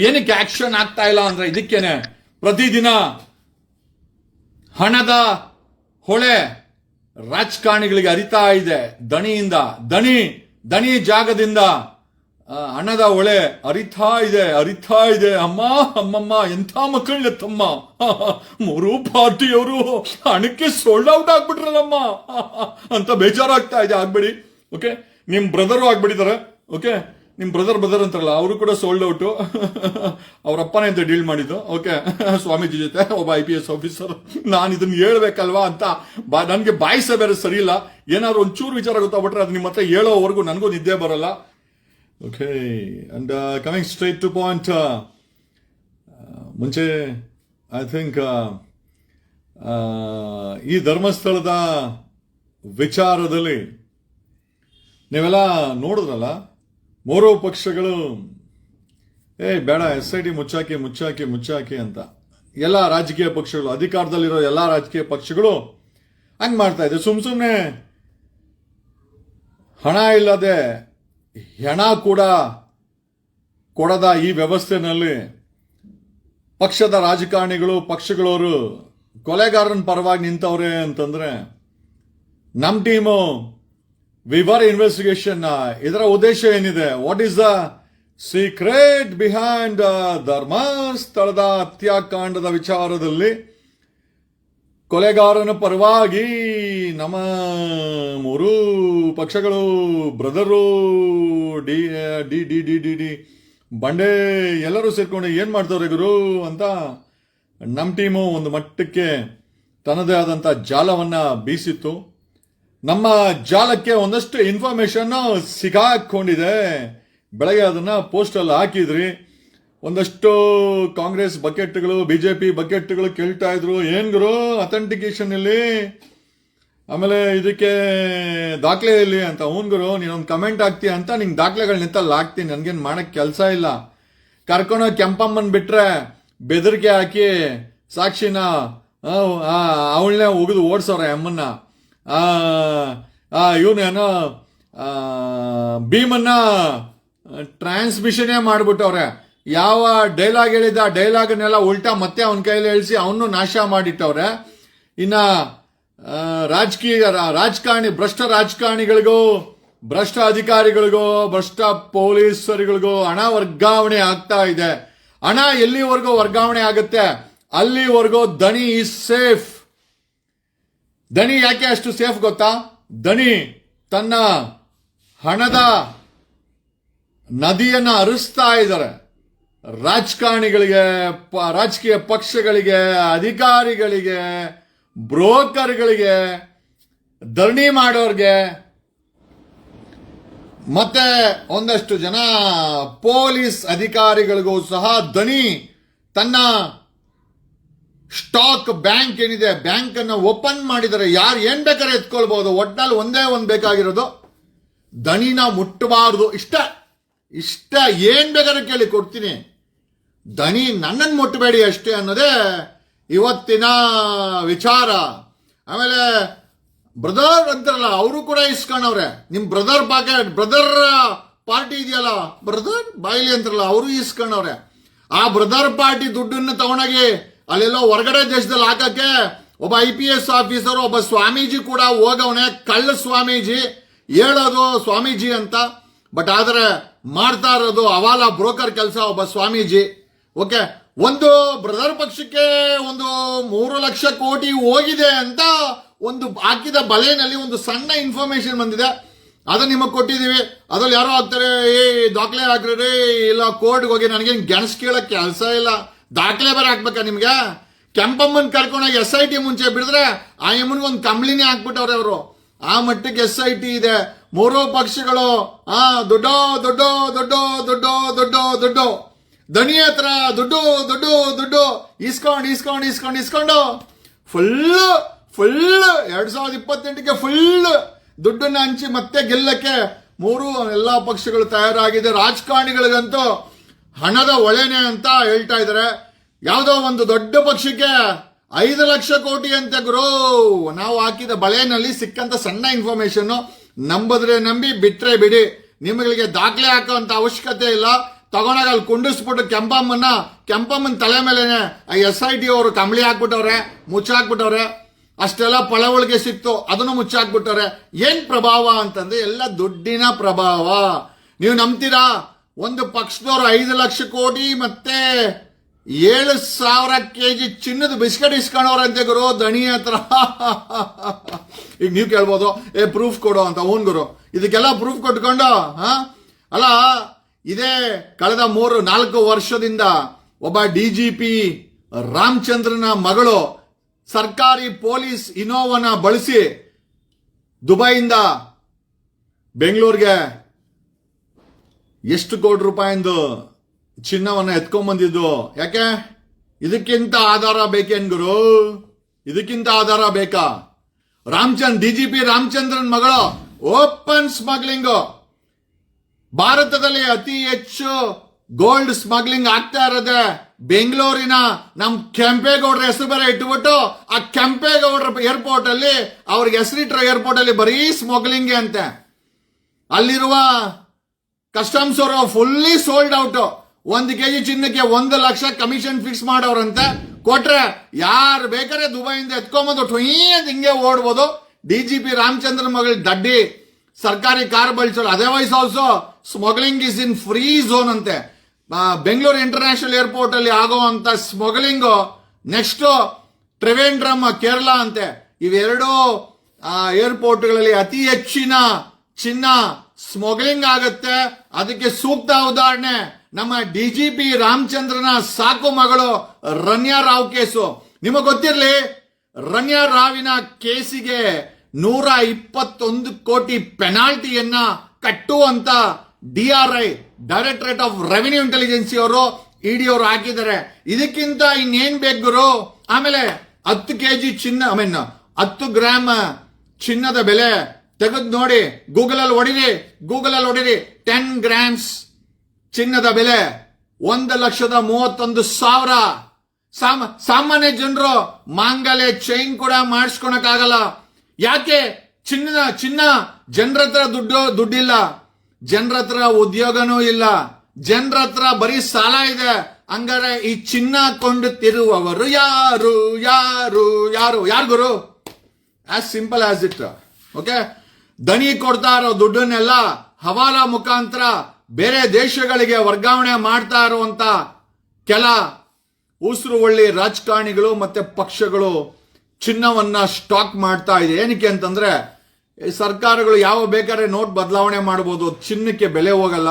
ಏನಕ್ಕೆ ಆಕ್ಷನ್ ಆಗ್ತಾ ಇಲ್ಲ ಅಂದ್ರೆ ಇದಕ್ಕೇನೆ ಪ್ರತಿದಿನ ಹಣದ ಹೊಳೆ ರಾಜಕಾರಣಿಗಳಿಗೆ ಅರಿತಾ ಇದೆ. ದಣಿಯಿಂದ, ದಣಿ ದಣಿ ಜಾಗದಿಂದ ಹಣದ ಹೊಳೆ ಅರಿತಾ ಇದೆ ಅರಿತಾ ಇದೆ. ಅಮ್ಮ, ಅಮ್ಮಮ್ಮ, ಎಂಥ ಮಕ್ಕಳಿಲ್ಲ ತಮ್ಮ? ಮೂರು ಪಾರ್ಟಿಯವರು ಹಣಕ್ಕೆ ಸೋಲ್ಡ್ ಔಟ್ ಆಗ್ಬಿಟ್ರಲ್ಲಮ್ಮ. ಅಂತ ಬೇಜಾರಾಗ್ತಾ ಇದೆ. ಆಗ್ಬೇಡಿ ಓಕೆ ನಿಮ್ ಬ್ರದರು ಆಗ್ಬಿಟ್ಟಿದ್ದಾರೆ ಓಕೆ ನಿಮ್ ಬ್ರದರ್ ಬ್ರದರ್ ಅಂತಾರಲ್ಲ, ಅವರು ಕೂಡ ಸೋಲ್ಡ್ ಔಟ್ ಅವ್ರ ಅಪ್ಪನೇ ಅಂತ ಡೀಲ್ ಮಾಡಿದ್ದು. ಓಕೆ ಸ್ವಾಮೀಜಿ ಜೊತೆ ಒಬ್ಬ ಐ ಪಿ ಎಸ್ ಆಫೀಸರ್ ನಾನು ಇದನ್ನ ಹೇಳ್ಬೇಕಲ್ವಾ ಅಂತ ಬಾ, ನನಗೆ ಬಾಯಿಸ ಬೇರೆ ಸರಿ ಇಲ್ಲ. ಏನಾದ್ರು ಒಂಚೂರು ವಿಚಾರ ಗೊತ್ತಾಗ್ಬಿಟ್ರೆ ಅದು ನಿಮ್ಮ ಹತ್ರ ಹೇಳೋವರೆಗೂ ನನಗೂ ನಿದ್ದೆ ಬರಲ್ಲ. Okay and coming straight to point ಮುಂಚೆ ಐ ಥಿಂಕ್ ಈ ಧರ್ಮಸ್ಥಳದ ವಿಚಾರದಲ್ಲಿ ನೀವೆಲ್ಲ ನೋಡಿದ್ರಲ್ಲ ಮೂರು ಪಕ್ಷಗಳು ಏ ಬೇಡ ಎಸ್ ಐ ಟಿ ಮುಚ್ಚಾಕಿ ಮುಚ್ಚಾಕಿ ಮುಚ್ಚಾಕಿ ಅಂತ. ಎಲ್ಲ ರಾಜಕೀಯ ಪಕ್ಷಗಳು, ಅಧಿಕಾರದಲ್ಲಿರೋ ಎಲ್ಲ ರಾಜಕೀಯ ಪಕ್ಷಗಳು ಹಂಗೆ ಮಾಡ್ತಾ ಇದೆ ಸುಮ್ ಸುಮ್ಮನೆ ಹಣ ಇಲ್ಲದೆ ಹೆಣ ಕೂಡ ಕೊಡದ ಈ ವ್ಯವಸ್ಥೆನಲ್ಲಿ ಪಕ್ಷದ ರಾಜಕಾರಣಿಗಳು ಪಕ್ಷಗಳವರು ಕೊಲೆಗಾರನ ಪರವಾಗಿ ನಿಂತವ್ರೆ ಅಂತಂದ್ರೆ ನಮ್ಮ ಟೀಮು ವಿವರ್ ಇನ್ವೆಸ್ಟಿಗೇಷನ್ ಇದರ ಉದ್ದೇಶ ಏನಿದೆ? What is the secret behind ಧರ್ಮಸ್ಥಳದ ಹತ್ಯಾಕಾಂಡದ ವಿಚಾರದಲ್ಲಿ ಕೊಲೆಗಾರನ ಪರವಾಗಿ ನಮ್ಮ ಮೂರು ಪಕ್ಷಗಳು, brother, D D D D D D, ಬಂಡೆ ಎಲ್ಲರೂ ಸೇರ್ಕೊಂಡು ಏನು ಮಾಡ್ತಾರೆ ಗುರು ಅಂತ ನಮ್ಮ ಟೀಮು ಒಂದು ಮಟ್ಟಕ್ಕೆ ತನ್ನದೇ ಆದಂಥ ಜಾಲವನ್ನು ಬೀಸಿತ್ತು. ನಮ್ಮ ಜಾಲಕ್ಕೆ ಒಂದಷ್ಟು ಇನ್ಫಾರ್ಮೇಶನ್ ಸಿಗಾಕೊಂಡಿದೆ. ಬೆಳಗ್ಗೆ ಅದನ್ನ ಪೋಸ್ಟಲ್ಲಿ ಹಾಕಿದ್ರಿ. ಒಂದಷ್ಟು ಕಾಂಗ್ರೆಸ್ ಬಕೆಟ್ಗಳು, ಬಿಜೆಪಿ ಬಕೆಟ್ಗಳು ಕೇಳ್ತಾ ಇದ್ರು. ಏನ್ ಗುರು? ಅಥೆಂಟಿಕೇಶನ್ ಇಲ್ಲಿ. ಆಮೇಲೆ ಇದಕ್ಕೆ ದಾಖಲೆ ಇಲ್ಲಿ ಅಂತ. ಹ್ಞೂ ಗುರು, ನೀನೊಂದು ಕಮೆಂಟ್ ಹಾಕ್ತೀಯ ಅಂತ ನಿಂಗೆ ದಾಖಲೆಗಳು ನಿಂತಲ್ಲಿ ಹಾಕ್ತೀನಿ. ನನ್ಗೇನು ಮಾಡಕ್ ಕೆಲಸ ಇಲ್ಲ. ಕರ್ಕೊಂಡೋಗಿ ಕೆಂಪಮ್ಮನ್ ಬಿಟ್ರೆ ಬೆದರಿಕೆ ಹಾಕಿ ಸಾಕ್ಷಿನ ಅವಳನ್ನೇ ಒಗೆದು ಓಡಿಸೋರ ಅಮ್ಮನ್ನ. ಇವನೇನೋ ಭೀಮನ್ನ ಟ್ರಾನ್ಸ್ಮಿಷನ್ನೇ ಮಾಡ್ಬಿಟ್ಟವ್ರೆ. ಯಾವ ಡೈಲಾಗ್ ಹೇಳಿದ ಡೈಲಾಗನ್ನೆಲ್ಲ ಉಲ್ಟಾ ಮತ್ತೆ ಅವನ ಕೈಯಲ್ಲಿ ಹೇಳಿಸಿ ಅವನು ನಾಶ ಮಾಡಿಟ್ಟವ್ರೆ. ಇನ್ನ ರಾಜಕೀಯ ರಾಜಕಾರಣಿ, ಭ್ರಷ್ಟ ರಾಜಕಾರಣಿಗಳಿಗೂ, ಭ್ರಷ್ಟ ಅಧಿಕಾರಿಗಳಿಗೂ, ಭ್ರಷ್ಟ ಪೊಲೀಸರುಗಳಿಗೂ ಹಣ ವರ್ಗಾವಣೆ ಆಗ್ತಾ ಇದೆ. ಹಣ ಎಲ್ಲಿವರೆಗೂ ವರ್ಗಾವಣೆ ಆಗುತ್ತೆ? ಅಲ್ಲಿವರೆಗೂ ದಣಿ ಇಸ್ ಸೇಫ್ ದಣಿ ಯಾಕೆ ಅಷ್ಟು ಸೇಫ್ ಗೊತ್ತಾ? ದನಿ ತನ್ನ ಹಣದ ನದಿಯನ್ನು ಅರಿಸ್ತಾ ಇದ್ದಾರೆ. ರಾಜಕಾರಣಿಗಳಿಗೆ ರಾಜಕೀಯ ಪಕ್ಷಗಳಿಗೆ, ಅಧಿಕಾರಿಗಳಿಗೆ, ಬ್ರೋಕರ್ಗಳಿಗೆ ಧರಣಿ ಮಾಡೋರಿಗೆ ಮತ್ತೆ ಒಂದಷ್ಟು ಜನ ಪೊಲೀಸ್ ಅಧಿಕಾರಿಗಳಿಗೂ ಸಹ ದಣಿ ತನ್ನ ಸ್ಟಾಕ್ ಬ್ಯಾಂಕ್ ಏನಿದೆ ಬ್ಯಾಂಕ್ ಅನ್ನು ಓಪನ್ ಮಾಡಿದರೆ ಯಾರು ಏನ್ ಬೇಕಾದ್ರೆ ಎತ್ಕೊಳ್ಬಹುದು. ಒಟ್ಟಲ್ಲಿ ಒಂದೇ ಒಂದ್ ಬೇಕಾಗಿರೋದು, ದಣಿನ ಮುಟ್ಟಬಾರದು. ಇಷ್ಟ ಇಷ್ಟ, ಏನ್ ಬೇಕಾದ್ರೆ ಕೇಳಿ ಕೊಡ್ತೀನಿ. ದಣಿ ನನ್ನನ್ನು ಮುಟ್ಟಬೇಡಿ ಅಷ್ಟೇ ಅನ್ನೋದೇ ಇವತ್ತಿನ ವಿಚಾರ. ಆಮೇಲೆ, ಬ್ರದರ್ ಅಂತಾರಲ್ಲ, ಅವರು ಕೂಡ ಇಸ್ಕೊಂಡವ್ರೆ ನಿಮ್ ಬ್ರದರ್ ಪಾಕೆಟ್ ಬ್ರದರ್ ಪಾರ್ಟಿ ಇದೆಯಲ್ಲ, ಬ್ರದರ್ ಬಾಯ್ಲಿ ಅಂತಾರಲ್ಲ, ಅವರು ಇಸ್ಕೊಂಡವ್ರೆ ಆ ಬ್ರದರ್ ಪಾರ್ಟಿ ದುಡ್ಡನ್ನು ತಗೊಂಡೋಗಿ ಅಲ್ಲೆಲ್ಲೋ ಹೊರಗಡೆ ದೇಶದಲ್ಲಿ ಹಾಕಕ್ಕೆ ಒಬ್ಬ ಐ ಪಿ ಎಸ್ ಆಫೀಸರ್ ಒಬ್ಬ ಸ್ವಾಮೀಜಿ ಕೂಡ ಹೋಗವನೆ. ಕಳ್ಳ ಸ್ವಾಮೀಜಿ ಹೇಳೋದು ಸ್ವಾಮೀಜಿ ಅಂತ. ಬಟ್ ಆದರೆ ಮಾಡ್ತಾ ಇರೋದು ಅವಾಲ ಬ್ರೋಕರ್ ಕೆಲಸ ಒಬ್ಬ ಸ್ವಾಮೀಜಿ. ಓಕೆ ಒಂದು ಬ್ರದರ್ ಪಕ್ಷಕ್ಕೆ ಒಂದು ಮೂರು ಲಕ್ಷ ಕೋಟಿ ಹೋಗಿದೆ ಅಂತ ಒಂದು ಹಾಕಿದ ಬಲೆಯಲ್ಲಿ ಒಂದು ಸಣ್ಣ ಇನ್ಫಾರ್ಮೇಶನ್ ಬಂದಿದೆ. ಅದು ನಿಮಗೆ ಕೊಟ್ಟಿದ್ದೀವಿ. ಅದ್ರಲ್ಲಿ ಯಾರೋ ಆಗ್ತಾರೆ ಏ ದಾಖಲೆ ಹಾಕ್ರಿ ಇಲ್ಲ ಕೋರ್ಟ್ಗೆ ಹೋಗಿ ನನಗೇನು ಗೆಣಸ್ ಕೇಳೋ ಕೆಲಸ ಇಲ್ಲ. ದಾಖಲೆ ಬರ ಹಾಕ್ಬೇಕಾ ನಿಮ್ಗೆ? ಕೆಂಪಮ್ಮನ್ ಕರ್ಕೊಂಡೋಗಿ ಎಸ್ ಐ ಟಿ ಮುಂಚೆ ಬಿಡಿದ್ರೆ ಆ ಒಂದು ಕಂಬಳಿನೇ ಹಾಕ್ಬಿಟ್ಟವ್ರೆ ಅವರು. ಆ ಮಟ್ಟಕ್ಕೆ ಎಸ್ ಐ ಟಿ ಇದೆ. ಮೂರೋ ಪಕ್ಷಗಳು, ಆ, ದೊಡ್ಡ ದೊಡ್ಡ ದೊಡ್ಡ ದೊಡ್ಡ ದೊಡ್ಡ ದೊಡ್ಡ. ದಣಿ ಹತ್ರ ದುಡ್ಡು ದುಡ್ಡು ದುಡ್ಡು. ಇಸ್ಕೊಂಡು ಇಸ್ಕೊಂಡು ಇಸ್ಕೊಂಡು ಇಸ್ಕೊಂಡು ಫುಲ್ ಫುಲ್ ಎರಡ್ ಸಾವಿರದ ಇಪ್ಪತ್ತೆಂಟಕ್ಕೆ ಫುಲ್ ದುಡ್ಡನ್ನ ಹಂಚಿ ಮತ್ತೆ ಗೆಲ್ಲಕ್ಕೆ ಮೂರು ಎಲ್ಲಾ ಪಕ್ಷಗಳು ತಯಾರಾಗಿದೆ. ರಾಜಕಾರಣಿಗಳಿಗಂತೂ ಹಣದ ಒಳೆನೆ ಅಂತ ಹೇಳ್ತಾ ಇದ್ದಾರೆ. ಯಾವುದೋ ಒಂದು ದೊಡ್ಡ ಪಕ್ಷಕ್ಕೆ ಐದು ಲಕ್ಷ ಕೋಟಿ ಅಂತ ಗುರು. ನಾವು ಹಾಕಿದ ಬಳೆನಲ್ಲಿ ಸಿಕ್ಕಂತ ಸಣ್ಣ ಇನ್ಫಾರ್ಮೇಶನ್ ನಂಬದ್ರೆ ನಂಬಿ, ಬಿಟ್ರೆ ಬಿಡಿ. ನಿಮಗೆ ದಾಖಲೆ ಹಾಕುವಂತ ಅವಶ್ಯಕತೆ ಇಲ್ಲ. ತಗೊಂಡಾಗ ಅಲ್ಲಿ ಕುಂಡಿಸ್ಬಿಟ್ಟು ಕೆಂಪಮ್ಮನ್ನ, ಕೆಂಪಮ್ಮನ ತಲೆ ಮೇಲೆನೆ ಎಸ್ ಐ ಟಿ ಅವರು ಕಂಬಳಿ ಹಾಕ್ಬಿಟ್ಟವ್ರೆ, ಮುಚ್ಚಾಕ್ಬಿಟ್ಟವ್ರೆ. ಅಷ್ಟೆಲ್ಲ ಪಳವಳಿಗೆ ಸಿಕ್ತು, ಅದನ್ನು ಮುಚ್ಚಾಕ್ಬಿಟ್ಟವ್ರೆ. ಏನ್ ಪ್ರಭಾವ ಅಂತಂದ್ರೆ ಎಲ್ಲ ದುಡ್ಡಿನ ಪ್ರಭಾವ. ನೀವು ನಂಬ್ತೀರಾ? ಒಂದು ಪಕ್ಷದವ್ರು ಐದು ಲಕ್ಷ ಕೋಟಿ ಮತ್ತೆ ಏಳು ಸಾವಿರ ಕೆ ಜಿ ಚಿನ್ನದ ಬಿಸ್ಕೆಟ್ ಇಸ್ಕೊಂಡವ್ರಂತೆ ಗುರು, ದಣಿ ಹತ್ರ. ಈಗ ನೀವು ಕೇಳ್ಬೋದು, ಏ ಪ್ರೂಫ್ ಕೊಡು ಅಂತ ಓನ್ ಗುರು. ಇದಕ್ಕೆಲ್ಲ ಪ್ರೂಫ್ ಕೊಟ್ಕೊಂಡು, ಹಾ? ಅಲ್ಲ, ಇದೇ ಕಳೆದ ಮೂರು, ನಾಲ್ಕು ವರ್ಷದಿಂದ ಒಬ್ಬ ಡಿ ಜಿ ಪಿ ರಾಮಚಂದ್ರನ ಮಗಳು ಸರ್ಕಾರಿ ಪೊಲೀಸ್ ಇನೋವನ ಬಳಸಿ ದುಬೈಯಿಂದ ಬೆಂಗಳೂರಿಗೆ ಎಷ್ಟು ಕೋಟಿ ರೂಪಾಯಿಂದು ಚಿನ್ನವನ್ನು ಎತ್ಕೊಂಬಂದಿದ್ದು ಯಾಕೆ? ಇದಕ್ಕಿಂತ ಆಧಾರ ಬೇಕೇನ್ ಗುರು? ಇದಕ್ಕಿಂತ ಆಧಾರ ಬೇಕಾ? ರಾಮಚಂದ್ರ ಪಿ ರಾಮಚಂದ್ರನ್ ಮಗಳು, ಓಪನ್ ಸ್ಮಗ್ಲಿಂಗ್. ಭಾರತದಲ್ಲಿ ಅತಿ ಹೆಚ್ಚು ಗೋಲ್ಡ್ ಸ್ಮಗ್ಲಿಂಗ್ ಆಗ್ತಾ ಇರೋದೆ ಬೆಂಗಳೂರಿನ ನಮ್ ಕೆಂಪೇಗೌಡರ ಹೆಸರು ಬೇರೆ ಇಟ್ಬಿಟ್ಟು ಆ ಕೆಂಪೇಗೌಡರ ಏರ್ಪೋರ್ಟ್ ಅಲ್ಲಿ ಅವ್ರಿಗೆ ಹೆಸರಿಟ್ರ ಏರ್ಪೋರ್ಟ್ ಅಲ್ಲಿ ಬರೀ ಸ್ಮಗ್ಲಿಂಗ್ ಅಂತೆ. ಅಲ್ಲಿರುವ ಕಸ್ಟಮ್ಸ್ ಅವರು ಫುಲ್ಲಿ ಸೋಲ್ಡ್ ಔಟ್ ಒಂದು ಕೆಜಿ ಚಿನ್ನಕ್ಕೆ ಒಂದು ಲಕ್ಷ ಕಮಿಷನ್ ಫಿಕ್ಸ್ ಮಾಡೋರಂತೆ. ಕೊಟ್ರೆ ಯಾರು ಬೇಕಾದ್ರೆ ದುಬೈಯಿಂದ ಎತ್ಕೊಂಬಂದು ಟ್ವೀ ಅಂತ ಹಿಂಗೆ ಓಡ್ಬೋದು. ಡಿ ಜಿ ಪಿ ರಾಮಚಂದ್ರ ಮಗಳ ದಡ್ಡಿ, ಸರ್ಕಾರಿ ಕಾರ್ ಬಳಸೋರು. ಅದೇ wise also smuggling is in free zone ಅಂತೆ ಬೆಂಗಳೂರು ಇಂಟರ್ನ್ಯಾಷನಲ್ ಏರ್ಪೋರ್ಟ್ ಅಲ್ಲಿ ಆಗುವಂತ ಸ್ಮಗ್ಲಿಂಗ್ ನೆಕ್ಸ್ಟ್ ಟ್ರಿವೆಂಡ್ರಮ್ ಕೇರಳ ಅಂತೆ. ಇವೆರಡು ಏರ್ಪೋರ್ಟ್ಗಳಲ್ಲಿ ಅತಿ ಹೆಚ್ಚಿನ ಚಿನ್ನ ಸ್ಮಗ್ಲಿಂಗ್ ಆಗುತ್ತೆ. ಅದಕ್ಕೆ ಸೂಕ್ತ ಉದಾಹರಣೆ, ನಮ್ಮ ಡಿ ಜಿ ಪಿ ರಾಮಚಂದ್ರನ ಸಾಕು ಮಗಳು ರನ್ಯಾ ರಾವ್ ಕೇಸು. ನಿಮಗೆ ಗೊತ್ತಿರಲಿ, ರನ್ಯಾ ರಾವಿನ ಕೇಸಿಗೆ ನೂರ ಇಪ್ಪತ್ತೊಂದು ಕೋಟಿ ಪೆನಾಲ್ಟಿಯನ್ನ ಕಟ್ಟುವಂತ ಐ ಡೈರೆಕ್ಟರೇಟ್ ಆಫ್ ರೆವಿನ್ಯೂ ಇಂಟೆಲಿಜೆನ್ಸಿ ಅವರು ಇಡಿ ಅವರು ಹಾಕಿದ್ದಾರೆ. ಇದಕ್ಕಿಂತ ಇನ್ನೇನ್ ಬೇಕು ಆಮೇಲೆ ಹತ್ತು ಕೆಜಿ ಚಿನ್ನ ಐ ಮೀನ್ ಹತ್ತು ಗ್ರಾಮ್ ಚಿನ್ನದ ಬೆಲೆ. ತೆಗೆದು ನೋಡಿ ಗೂಗಲ್ ಅಲ್ಲಿ ಹೊಡಿರಿ ಗೂಗಲ್ ಅಲ್ಲಿ ಹೊಡಿರಿ. ಟೆನ್ ಗ್ರಾಮ್ಸ್ ಚಿನ್ನದ ಬೆಲೆ, ಒಂದು ಲಕ್ಷದ ಮೂವತ್ತೊಂದು ಸಾವಿರ. ಸಾಮ, ಸಾಮಾನ್ಯ ಜನರು ಮಾಂಗಲ್ಯ ಚೈನ್ ಕೂಡ ಮಾಡಿಸ್ಕೊಳಕ್ಕಾಗಲ್ಲ ಯಾಕೆ? ಚಿನ್ನ ಚಿನ್ನ ಜನರ ಹತ್ರ ದುಡ್ಡು, ದುಡ್ಡಿಲ್ಲ. ಜನರ ಹತ್ರ ಉದ್ಯೋಗನೂ ಇಲ್ಲ. ಜನರ ಹತ್ರ ಬರೀ ಸಾಲ ಇದೆ. ಹಂಗಾರೆ ಈ ಚಿನ್ನ ಕೊಂಡು ತಿರುವವರು ಯಾರು ಯಾರು ಯಾರು ಯಾರು ಗುರು? As simple as it okay ದನಿ ಕೊಡ್ತಾ ಇರೋ ದುಡ್ಡನ್ನೆಲ್ಲ ಹವಾಲಾ ಮುಖಾಂತರ ಬೇರೆ ದೇಶಗಳಿಗೆ ವರ್ಗಾವಣೆ ಮಾಡ್ತಾ ಇರುವಂತ ಕೆಲ ಉಸಿರು ಒಳ್ಳಿ ರಾಜಕಾರಣಿಗಳು ಮತ್ತೆ ಪಕ್ಷಗಳು ಚಿನ್ನವನ್ನ ಸ್ಟಾಕ್ ಮಾಡ್ತಾ ಇದೆ. ಏನಕ್ಕೆ ಅಂತಂದ್ರೆ ಸರ್ಕಾರಗಳು ಯಾವ ಬೇಕಾದ್ರೆ ನೋಟ್ ಬದಲಾವಣೆ ಮಾಡಬಹುದು ಚಿನ್ನಕ್ಕೆ ಬೆಲೆ ಹೋಗಲ್ಲ.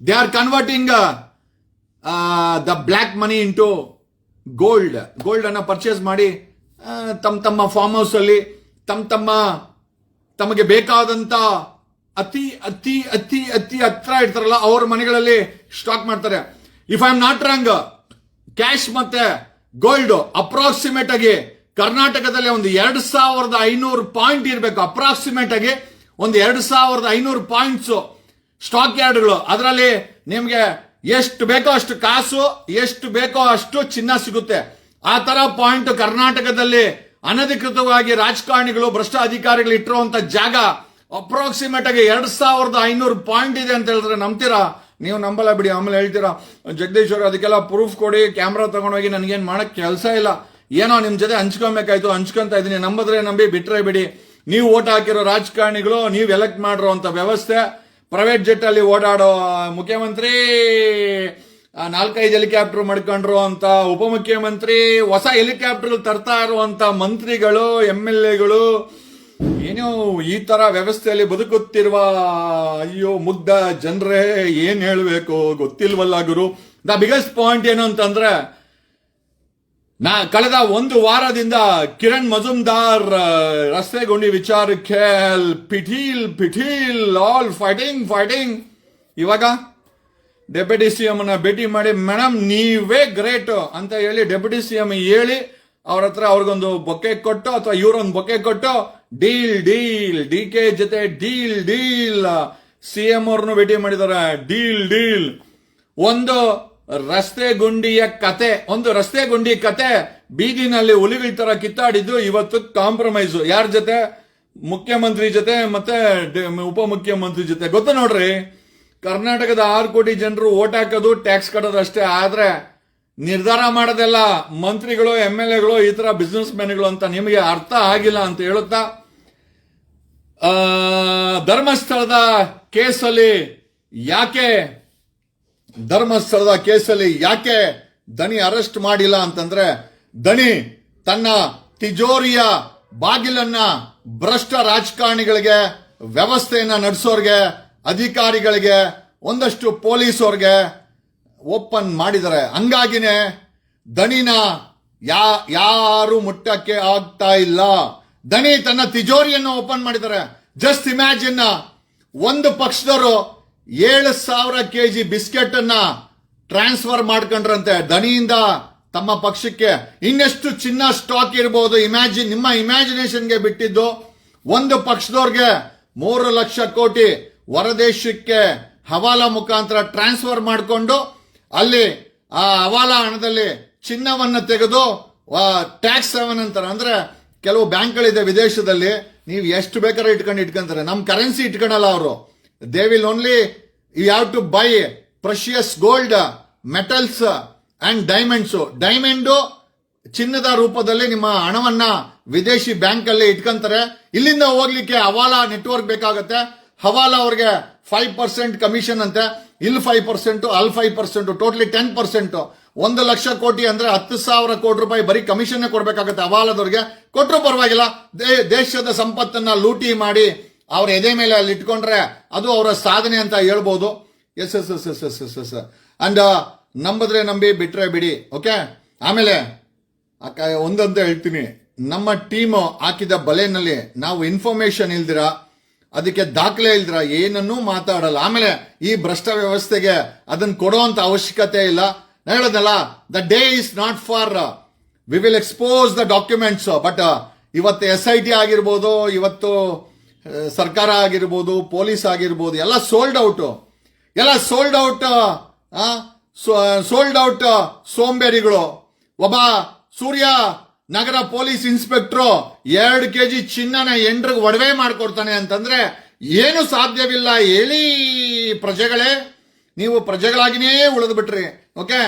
They are converting the black money into gold gold ಅನ್ನ ಪರ್ಚೇಸ್ ಮಾಡಿ ತಮ್ಮ ತಮ್ಮ ಫಾರ್ಮ್ ಹೌಸ್ ಅಲ್ಲಿ ತಮ್ಮ ತಮ್ಮ ತಮಗೆ ಬೇಕಾದಂತ ಅತಿ ಅತಿ ಅತಿ ಅತಿ ಹತ್ರ ಇರ್ತಾರಲ್ಲ, ಅವ್ರ ಮನೆಗಳಲ್ಲಿ ಸ್ಟಾಕ್ ಮಾಡ್ತಾರೆ. If I am not wrong cash ಮತ್ತೆ ಗೋಲ್ಡ್ ಅಪ್ರಾಕ್ಸಿಮೇಟ್ ಆಗಿ ಕರ್ನಾಟಕದಲ್ಲಿ ಒಂದು ಎರಡು ಸಾವಿರದ ಐನೂರು ಪಾಯಿಂಟ್ ಇರಬೇಕು. ಅಪ್ರಾಕ್ಸಿಮೇಟ್ ಆಗಿ ಒಂದು ಎರಡು ಸಾವಿರದ ಐನೂರು ಪಾಯಿಂಟ್ಸ್ ಸ್ಟಾಕ್ ಯಾರ್ಡ್ಗಳು. ಅದರಲ್ಲಿ ನಿಮ್ಗೆ ಎಷ್ಟು ಬೇಕೋ ಅಷ್ಟು ಕಾಸು, ಎಷ್ಟು ಬೇಕೋ ಅಷ್ಟು ಚಿನ್ನ ಸಿಗುತ್ತೆ. ಆ ತರ ಪಾಯಿಂಟ್ ಕರ್ನಾಟಕದಲ್ಲಿ ಅನಧಿಕೃತವಾಗಿ ರಾಜಕಾರಣಿಗಳು, ಭ್ರಷ್ಟ ಅಧಿಕಾರಿಗಳು ಇಟ್ಟಿರುವಂತ ಜಾಗ ಅಪ್ರಾಕ್ಸಿಮೇಟ್ ಆಗಿ ಎರಡ್ ಸಾವಿರದ ಐನೂರು ಪಾಯಿಂಟ್ ಇದೆ ಅಂತ ಹೇಳಿದ್ರೆ ನಂಬ್ತೀರಾ? ನೀವು ನಂಬಲ್ಲ ಬಿಡಿ, ಆಮೇಲೆ ಹೇಳ್ತೀರಾ, ಜಗದೀಶ್ ಅದಕ್ಕೆಲ್ಲ ಪ್ರೂಫ್ ಕೊಡಿ ಕ್ಯಾಮ್ರಾ ತಗೊಂಡೋಗಿ ನನಗೇನು ಮಾಡಕ್ ಕೆಲಸ ಇಲ್ಲ. ಏನೋ ನಿಮ್ ಜೊತೆ ಹಂಚ್ಕೊಬೇಕಾಯ್ತು, ಹಂಚ್ಕೊಂತ ಇದೀನಿ. ನಂಬದ್ರೆ ನಂಬಿ, ಬಿಟ್ರೆ ಬಿಡಿ. ನೀವು ಓಟ್ ಹಾಕಿರೋ ರಾಜಕಾರಣಿಗಳು, ನೀವು ಎಲೆಕ್ಟ್ ಮಾಡಿರೋ ಅಂತ ವ್ಯವಸ್ಥೆ ಪ್ರೈವೇಟ್ ಜೆಟ್ ಅಲ್ಲಿ ಓಡಾಡೋ ಮುಖ್ಯಮಂತ್ರಿ ನಾಲ್ಕೈದು ಹೆಲಿಕಾಪ್ಟರ್ ಮಾಡ್ಕೊಂಡ್ರು ಅಂತ ಉಪಮುಖ್ಯಮಂತ್ರಿ, ಹೊಸ ಹೆಲಿಕಾಪ್ಟರ್ ತರ್ತಾ ಇರುವಂತ ಮಂತ್ರಿಗಳು ಎಂ ಎಲ್ ಎಗಳು ಏನೋ ಈ ತರ ವ್ಯವಸ್ಥೆಯಲ್ಲಿ ಬದುಕುತ್ತಿರುವ, ಅಯ್ಯೋ, ಮುಗ್ಧ ಜನರೇ ಏನ್ ಹೇಳಬೇಕು ಗೊತ್ತಿಲ್ವಲ್ಲ ಗುರು. ದ ಬಿಗ್ಗೆಸ್ಟ್ ಪಾಯಿಂಟ್ ಏನು ಅಂತಂದ್ರೆ, ನಾ ಕಳೆದ ಒಂದು ವಾರದಿಂದ ಕಿರಣ್ ಮಜುಮ್ದಾರ್ ರಸ್ತೆ ಗುಂಡಿ ವಿಚಾರಕ್ಕೆ ಪಿಟೀಲ್ ಪಿಠೀಲ್ ಆಲ್ ಫೈಟಿಂಗ್ ಫೈಟಿಂಗ್ ಇವಾಗ ಡೆಪ್ಯೂಟಿ ಸಿ ಅನ್ನ ಭೇಟಿ ಮಾಡಿ ಮೇಡಮ್ ನೀವೇ ಗ್ರೇಟ್ ಅಂತ ಹೇಳಿ ಡೆಪ್ಯೂಟಿ ಸಿ ಎಂ ಹೇಳಿ, ಅವ್ರ ಹತ್ರ ಅವ್ರಿಗೊಂದು ಬೊಕ್ಕೆ ಕೊಟ್ಟು, ಅಥವಾ ಇವ್ರೊಂದು ಬೊಕ್ಕೆ ಕೊಟ್ಟು, ಡೀಲ್ ಡೀಲ್, ಡಿ ಕೆ ಜೊತೆ ಡೀಲ್ ಡೀಲ್ ಸಿ ಎಂ ಅವ್ರನ್ನು ಭೇಟಿ ಮಾಡಿದಾರೆ ಡೀಲ್ ಡೀಲ್ ಒಂದು ರಸ್ತೆ ಗುಂಡಿಯ ಕತೆ, ಒಂದು ರಸ್ತೆ ಗುಂಡಿ ಕತೆ. ಬೀದಿನಲ್ಲಿ ಹುಲಿಗಳ ತರ ಕಿತ್ತಾಡಿದ್ದು ಇವತ್ತು ಕಾಂಪ್ರಮೈಸ್ ಯಾರ ಜೊತೆ? ಮುಖ್ಯಮಂತ್ರಿ ಜೊತೆ ಮತ್ತೆ ಉಪ ಉಪಮುಖ್ಯಮಂತ್ರಿ ಜೊತೆ. ಗೊತ್ತಾ ನೋಡ್ರಿ? ಕರ್ನಾಟಕದ ಆರು ಕೋಟಿ ಜನರು ಓಟ್ ಹಾಕೋದು ಟ್ಯಾಕ್ಸ್ ಕಟ್ಟೋದು ಅಷ್ಟೇ ಆದರೆ ನಿರ್ಧಾರ ಮಾಡೋದೆಲ್ಲ ಮಂತ್ರಿಗಳು ಎಂ ಎಲ್ ಎಗಳು, ಈ ಥರ ಬಿಸ್ನೆಸ್ ಮ್ಯಾನ್ಗಳು ಅಂತ ನಿಮಗೆ ಅರ್ಥ ಆಗಿಲ್ಲ ಅಂತ ಹೇಳುತ್ತಾ ಧರ್ಮಸ್ಥಳದ ಕೇಸಲ್ಲಿ ಯಾಕೆ, ಧರ್ಮಸ್ಥಳದ ಕೇಸಲ್ಲಿ ಯಾಕೆ ದಣಿ ಅರೆಸ್ಟ್ ಮಾಡಿಲ್ಲ ಅಂತಂದ್ರೆ ದಣಿ ತನ್ನ ತಿಜೋರಿಯ ಬಾಗಿಲನ್ನ ಭ್ರಷ್ಟ ರಾಜಕಾರಣಿಗಳಿಗೆ ವ್ಯವಸ್ಥೆಯನ್ನ ನಡೆಸೋರ್ಗೆ ಅಧಿಕಾರಿಗಳಿಗೆ ಒಂದಷ್ಟು ಪೊಲೀಸವ್ರಿಗೆ ಓಪನ್ ಮಾಡಿದ್ದಾರೆ. ಹಂಗಾಗಿನೇ ದಣಿನ ಯಾ, ಯಾರು ಮುಟ್ಟಕ್ಕೆ ಆಗ್ತಾ ಇಲ್ಲ. ದಣಿ ತನ್ನ ತಿಜೋರಿಯನ್ನು ಓಪನ್ ಮಾಡಿದ್ದಾರೆ. ಜಸ್ಟ್ ಇಮ್ಯಾಜಿನ್ ಒಂದು ಪಕ್ಷದವರು ಏಳು ಸಾವಿರ ಕೆಜಿ ಬಿಸ್ಕೆಟ್ ಅನ್ನ ಟ್ರಾನ್ಸ್ಫರ್ ಮಾಡ್ಕೊಂಡ್ರಂತೆ. ದಣಿಯಿಂದ ತಮ್ಮ ಪಕ್ಷಕ್ಕೆ ಇನ್ನೆಷ್ಟು ಚಿನ್ನ ಸ್ಟಾಕ್ ಇರಬಹುದು ಇಮ್ಯಾಜಿನ್, ನಿಮ್ಮ ಇಮ್ಯಾಜಿನೇಷನ್ಗೆ ಬಿಟ್ಟಿದ್ದು ಒಂದು ಪಕ್ಷದವ್ರಿಗೆ ಮೂರು ಲಕ್ಷ ಕೋಟಿ ಹೊರದೇಶಕ್ಕೆ ಹವಾಲಾ ಮುಖಾಂತರ ಟ್ರಾನ್ಸ್ಫರ್ ಮಾಡಿಕೊಂಡು ಅಲ್ಲಿ ಆ ಹವಾಲಾ ಹಣದಲ್ಲಿ ಚಿನ್ನವನ್ನು ತೆಗೆದು ಟ್ಯಾಕ್ಸ್ ಸೆವೆನ್ ಅಂತಾರೆ ಅಂದ್ರೆ ಕೆಲವು ಬ್ಯಾಂಕ್ಗಳಿದೆ ವಿದೇಶದಲ್ಲಿ, ನೀವು ಎಷ್ಟು ಬೇಕಾದ್ರೆ ಇಟ್ಕೊಂಡು ಇಟ್ಕೊಂತಾರೆ. ನಮ್ಮ ಕರೆನ್ಸಿ ಇಟ್ಕೊಳಲ್ಲ ಅವರು. They will only you have to buy precious gold metals and diamonds diamond ಚಿನ್ನದ ರೂಪದಲ್ಲಿ ನಿಮ್ಮ ಹಣವನ್ನ ವಿದೇಶಿ ಬ್ಯಾಂಕ್ ಅಲ್ಲಿ ಇಟ್ಕೊಂತಾರೆ. ಇಲ್ಲಿಂದ ಹೋಗ್ಲಿಕ್ಕೆ ಹವಾಲಾ ನೆಟ್ವರ್ಕ್ ಬೇಕಾಗುತ್ತೆ. ಹವಾಲಾ ಅವ್ರಿಗೆ ಫೈವ್ ಪರ್ಸೆಂಟ್ ಕಮಿಷನ್ ಅಂತೆ. ಇಲ್ಲಿ ಫೈವ್ ಪರ್ಸೆಂಟ್ ಅಲ್ five percent totally ten percent ಒಂದು ಲಕ್ಷ ಕೋಟಿ ಅಂದ್ರೆ ಹತ್ತು ಸಾವಿರ ಕೋಟಿ ರೂಪಾಯಿ ಬರೀ ಕಮಿಷನ್ ಕೊಡಬೇಕಾಗುತ್ತೆ ಹವಾಲದವ್ರಿಗೆ. ಕೊಟ್ಟರು ಪರವಾಗಿಲ್ಲ ದೇಶದ ಸಂಪತ್ತನ್ನ ಲೂಟಿ ಮಾಡಿ ಅವ್ರ ಎದೆ ಮೇಲೆ ಅಲ್ಲಿ ಇಟ್ಕೊಂಡ್ರೆ ಅದು ಅವರ ಸಾಧನೆ ಅಂತ ಹೇಳ್ಬೋದು. Yes yes yes yes yes yes yes and ನಂಬಿದ್ರೆ ನಂಬಿ, ಬಿಟ್ರೆ ಬಿಡಿ ಓಕೆ ಆಮೇಲೆ, ಅಕ್ಕ, ಒಂದಂತ ಹೇಳ್ತೀನಿ. ನಮ್ಮ ಟೀಮ್ ಹಾಕಿದ ಬಲೆನಲ್ಲಿ ನಾವು ಇನ್ಫಾರ್ಮೇಶನ್ ಇಲ್ದಿರ ಅದಕ್ಕೆ ದಾಖಲೆ ಇಲ್ದ್ರ ಏನನ್ನೂ ಮಾತಾಡಲ್ಲ. ಆಮೇಲೆ ಈ ಭ್ರಷ್ಟ ವ್ಯವಸ್ಥೆಗೆ ಅದನ್ನ ಕೊಡುವಂತ ಅವಶ್ಯಕತೆ ಇಲ್ಲ. ಹೇಳೋದಲ್ಲ the day is not far we will expose the documents but ಇವತ್ತು ಎಸ್ ಐ ಟಿ ಆಗಿರ್ಬೋದು, ಇವತ್ತು ಸರ್ಕಾರ ಆಗಿರ್ಬೋದು, ಪೊಲೀಸ್ ಆಗಿರ್ಬೋದು, ಎಲ್ಲ ಸೋಲ್ಡ್ ಔಟ್ ಎಲ್ಲ ಸೋಲ್ಡ್ ಔಟ್ ಸೋಲ್ಡ್ ಔಟ್ ಸೋಂಬೇರಿಗಳು. ಒಬ್ಬ ಸೂರ್ಯ ನಗರ ಪೊಲೀಸ್ ಇನ್ಸ್ಪೆಕ್ಟ್ರು ಎರಡು ಕೆ ಜಿ ಚಿನ್ನನ ಎಂಡ್ರಿಗೆ ಒಡವೆ ಮಾಡಿಕೊಡ್ತಾನೆ ಅಂತಂದ್ರೆ ಏನು ಸಾಧ್ಯವಿಲ್ಲ. ಹೇಳಿ ಪ್ರಜೆಗಳೇ, ನೀವು ಪ್ರಜೆಗಳಾಗಿನೇ ಉಳಿದು ಬಿಟ್ರಿ ಓಕೆ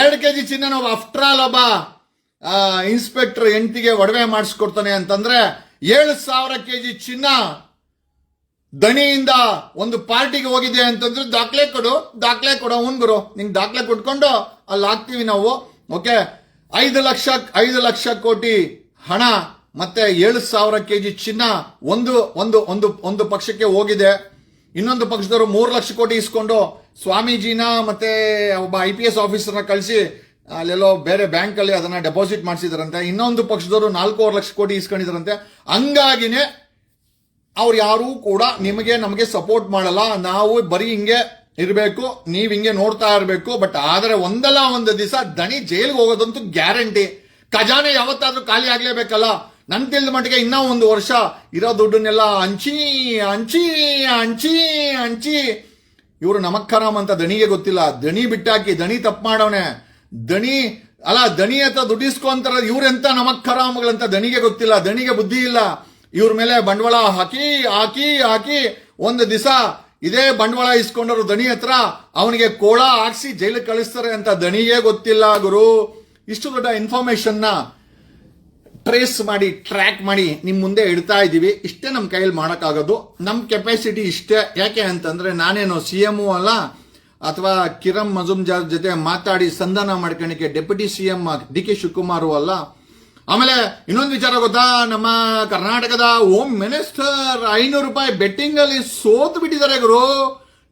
ಎರಡು ಕೆಜಿ ಚಿನ್ನನ ಆಫ್ಟರ್ ಆಲ್ ಒಬ್ಬ ಇನ್ಸ್ಪೆಕ್ಟರ್ ಎಂಟಿಗೆ ಒಡವೆ ಮಾಡಿಸ್ಕೊಡ್ತಾನೆ ಅಂತಂದ್ರೆ ಏಳು ಸಾವಿರ ಕೆ ಜಿ ಚಿನ್ನ ದಣಿಯಿಂದ ಒಂದು ಪಾರ್ಟಿಗೆ ಹೋಗಿದೆ ಅಂತಂದ್ರೆ ದಾಖಲೆ ಕೊಡು ದಾಖಲೆ ಕೊಡು ಹುನ್ಗುರು ಗುರು, ನಿಂಗೆ ದಾಖಲೆ ಕೊಟ್ಕೊಂಡು ಅಲ್ಲಿ ಹಾಕ್ತೀವಿ ನಾವು, ಓಕೆ? ಐದು ಲಕ್ಷ ಐದು ಲಕ್ಷ ಕೋಟಿ ಹಣ, ಮತ್ತೆ ಏಳು ಸಾವಿರ ಕೆಜಿ ಚಿನ್ನ ಒಂದು ಒಂದು ಒಂದು ಒಂದು ಪಕ್ಷಕ್ಕೆ ಹೋಗಿದೆ. ಇನ್ನೊಂದು ಪಕ್ಷದವರು ಮೂರು ಲಕ್ಷ ಕೋಟಿ ಇಸ್ಕೊಂಡು ಸ್ವಾಮೀಜಿನ ಮತ್ತೆ ಒಬ್ಬ ಐ ಪಿ ಎಸ್ ಆಫೀಸರ್ನ ಕಳಿಸಿ, ಅಲ್ಲೆಲ್ಲೋ ಬೇರೆ ಬ್ಯಾಂಕಲ್ಲಿ ಅದನ್ನ ಡೆಪಾಸಿಟ್ ಮಾಡಿಸಿದಾರಂತೆ. ಇನ್ನೊಂದು ಪಕ್ಷದವರು ನಾಲ್ಕೂವರೆ ಲಕ್ಷ ಕೋಟಿ ಇಸ್ಕೊಂಡಿದಾರಂತೆ. ಹಂಗಾಗಿನೇ ಅವ್ರು ಯಾರೂ ಕೂಡ ನಿಮಗೆ ನಮಗೆ ಸಪೋರ್ಟ್ ಮಾಡಲ್ಲ. ನಾವು ಬರೀ ಹಿಂಗೆ ಇರಬೇಕು, ನೀವು ಹಿಂಗೆ ನೋಡ್ತಾ ಇರಬೇಕು ಬಟ್ ಆದರೆ ಒಂದಲ್ಲ ಒಂದು ದಿವಸ ದಣಿ ಜೈಲಿಗೆ ಹೋಗೋದಂತೂ ಗ್ಯಾರಂಟಿ. ಖಜಾನೆ ಯಾವತ್ತಾದ್ರೂ ಖಾಲಿ ಆಗಲೇಬೇಕಲ್ಲ? ನನ್ ತಿಳಿದ ಮಟ್ಟಿಗೆ ಇನ್ನೂ ಒಂದು ವರ್ಷ ಇರೋ ದುಡ್ಡನ್ನೆಲ್ಲ ಹಂಚಿ ಹಂಚಿ ಹಂಚಿ ಹಂಚಿ. ಇವರು ನಮಕ್ಕರಾಮ್ ಅಂತ ದಣಿಗೆ ಗೊತ್ತಿಲ್ಲ. ದಣಿ ಬಿಟ್ಟಾಕಿ, ದಣಿ ತಪ್ಪು ಮಾಡವನೆ ದಣಿ, ಅಲ್ಲ, ದಣಿ ಅಂತ ದುಡ್ಡಿಸ್ಕೊಂತಾರ ಇವ್ರೆಂತ ನಮಕ್ಕರಾಮ್ಗಳಂತ ದಣಿಗೆ ಗೊತ್ತಿಲ್ಲ. ದಣಿಗೆ ಬುದ್ಧಿ ಇಲ್ಲ. ಇವ್ರ ಮೇಲೆ ಬಂಡವಾಳ ಹಾಕಿ ಹಾಕಿ ಹಾಕಿ. ಒಂದು ದಿವಸ ಇದೇ ಬಂಡವಾಳ ಇಸ್ಕೊಂಡರು ದಣಿ ಹತ್ರ, ಅವನಿಗೆ ಕೋಳ ಹಾಕ್ಸಿ ಜೈಲಿಗೆ ಕಳಿಸ್ತಾರೆ ಅಂತ ದಣಿಯೇ ಗೊತ್ತಿಲ್ಲ, ಗುರು. ಇಷ್ಟು ದೊಡ್ಡ ಇನ್ಫಾರ್ಮೇಶನ್ನ ಟ್ರೇಸ್ ಮಾಡಿ ಟ್ರ್ಯಾಕ್ ಮಾಡಿ ನಿಮ್ಮ ಮುಂದೆ ಇಡ್ತಾ ಇದೀವಿ. ಇಷ್ಟೇ ನಮ್ಮ ಕೈಯಲ್ಲಿ ಮಾಡೋಕ್ಕಾಗೋದು. ನಮ್ಮ ಕೆಪಾಸಿಟಿ ಇಷ್ಟೇ. ಯಾಕೆ ಅಂತಂದ್ರೆ ನಾನೇನು ಸಿ ಎಂ ಅಲ್ಲ, ಅಥವಾ ಕಿರಣ್ ಮಜುಮ್ಜಾರ್ ಜೊತೆ ಮಾತಾಡಿ ಸಂಧಾನ ಮಾಡ್ಕೊಳಕ್ಕೆ deputy C M D K Shivakumar ಅಲ್ಲ ಆಮೇಲೆ ಇನ್ನೊಂದು ವಿಚಾರ ಗೊತ್ತಾ? ನಮ್ಮ ಕರ್ನಾಟಕದ ಹೋಮ್ ಮಿನಿಸ್ಟರ್ ಐನೂರು ರೂಪಾಯಿ ಬೆಟ್ಟಿಂಗ್ ಅಲ್ಲಿ ಸೋತ್ ಬಿಟ್ಟಿದ್ದಾರೆ ಗುರು.